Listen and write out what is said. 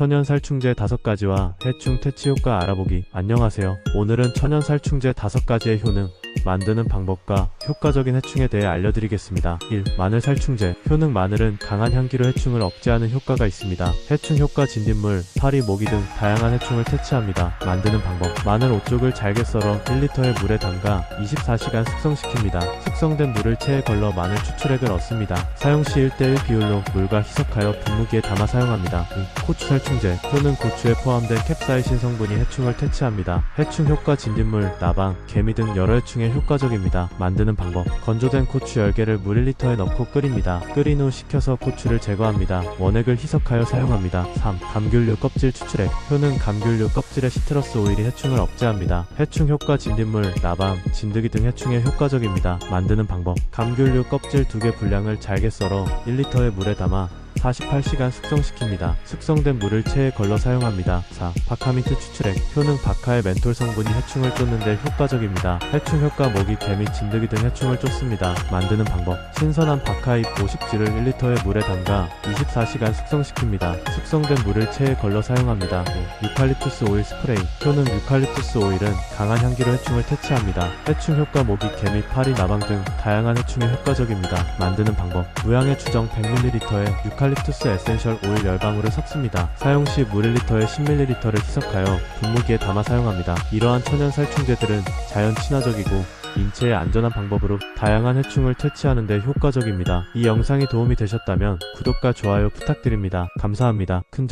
천연 살충제 5가지와 해충 퇴치 효과 알아보기. 안녕하세요. 오늘은 천연 살충제 5가지의 효능, 만드는 방법과 효과적인 해충에 대해 알려드리겠습니다. 1. 마늘 살충제. 효능 마늘은 강한 향기로 해충을 억제하는 효과가 있습니다. 해충 효과 진딧물, 파리, 모기 등 다양한 해충을 퇴치합니다. 만드는 방법. 마늘 5쪽을 잘게 썰어 1리터의 물에 담가 24시간 숙성시킵니다. 숙성된 물을 체에 걸러 마늘 추출액을 얻습니다. 사용 시 1대1 비율로 물과 희석하여 분무기에 담아 사용합니다. 2. 고추 살충제. 효능 고추에 포함된 캡사이신 성분이 해충을 퇴치합니다. 해충 효과 진딧물, 나방, 개미 등 여러 해충에 효과적입니다. 만드는 방법. 건조된 고추 10개를 물 1리터에 넣고 끓입니다. 끓인 후 식혀서 고추를 제거합니다. 원액을 희석하여 사용합니다. 3. 감귤류 껍질 추출액. 효능 감귤류 껍질의 시트러스 오일이 해충을 억제합니다. 해충 효과 진딧물, 나방, 진드기 등 해충에 효과적입니다. 만드는 방법. 감귤류 껍질 2개 분량을 잘게 썰어 1리터의 물에 담아 48시간 숙성시킵니다. 숙성된 물을 체에 걸러 사용합니다. 4. 바카민트 추출액. 효능 바카의 멘톨 성분이 해충을 쫓는데 효과적입니다. 해충 효과 모기, 개미, 진드기 등 해충을 쫓습니다. 만드는 방법. 신선한 바카잎 50지를 1리터의 물에 담가 24시간 숙성시킵니다. 숙성된 물을 체에 걸러 사용합니다. 5. 유칼립투스 오일 스프레이. 효능 유칼립투스 오일은 강한 향기로 해충을 퇴치합니다. 해충 효과 모기, 개미, 파리, 나방 등 다양한 해충에 효과적입니다. 만드는 방법. 무향의 추정 100ml에 유칼립투스 에센셜 오일 열방울을 섞습니다. 사용 시 물 1리터에 10ml를 희석하여 분무기에 담아 사용합니다. 이러한 천연 살충제들은 자연 친화적이고 인체에 안전한 방법으로 다양한 해충을 퇴치하는 데 효과적입니다. 이 영상이 도움이 되셨다면 구독과 좋아요 부탁드립니다. 감사합니다. 큰절